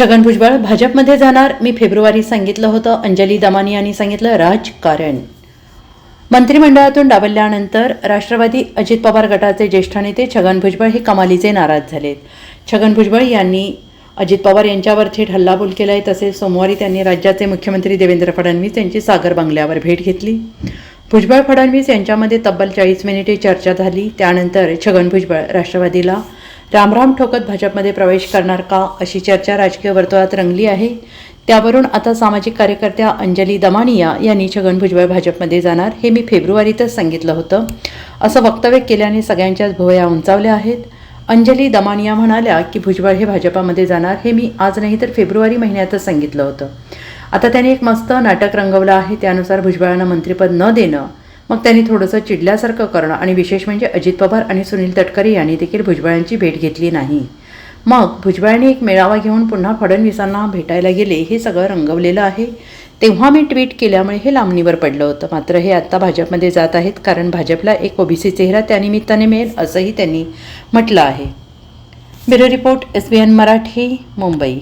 छगन भुजबळ भाजपमध्ये जाणार. मी फेब्रुवारी सांगितलं होतं. अंजली दमानी यांनी सांगितलं राजकारण. मंत्रिमंडळातून डावलल्यानंतर राष्ट्रवादी अजित पवार गटाचे ज्येष्ठ नेते छगन भुजबळ हे कमालीचे नाराज झालेत. छगन भुजबळ यांनी अजित पवार यांच्यावर थेट हल्लाबोल केला आहे तसेच सोमवारी त्यांनी राज्याचे मुख्यमंत्री देवेंद्र फडणवीस यांची सागर बंगल्यावर भेट घेतली. भुजबळ फडणवीस यांच्यामध्ये तब्बल चाळीस मिनिटे चर्चा झाली. त्यानंतर छगन भुजबळ राष्ट्रवादीला रामराम ठोकत भाजपमध्ये प्रवेश करणार का अशी चर्चा राजकीय वर्तुळात रंगली आहे. त्यावरून आता सामाजिक कार्यकर्त्या अंजली दमानिया यांनी छगन भुजबळ भाजपमध्ये जाणार हे मी फेब्रुवारीतच सांगितलं होतं. असं वक्तव्य केल्याने सगळ्यांच्याच भुवया उंचावल्या आहेत. अंजली दमानिया म्हणाल्या की भुजबळ हे भाजपामध्ये जाणार हे मी आज नाही तर फेब्रुवारी महिन्यातच सांगितलं होतं. आता त्याने एक मस्त नाटक रंगवलं आहे. त्यानुसार भुजबळांना मंत्रिपद न देणं मग त्यांनी थोडंसं चिडल्यासारखं करणं आणि विशेष म्हणजे अजित पवार आणि सुनील तटकरे यांनी देखील भुजबळांची भेट घेतली नाही. मग भुजबळांनी एक मेळावा घेऊन पुन्हा फडणवीसांना भेटायला गेले हे सगळं रंगवलेलं आहे. तेव्हा मी ट्विट केल्यामुळे हे लांबणीवर पडलं होतं. मात्र हे आत्ता भाजपमध्ये जात आहेत कारण भाजपला एक ओबीसी चेहरा त्यानिमित्ताने मिळेल असंही त्यांनी म्हटलं आहे. Bureau report S B N Marathi Mumbai.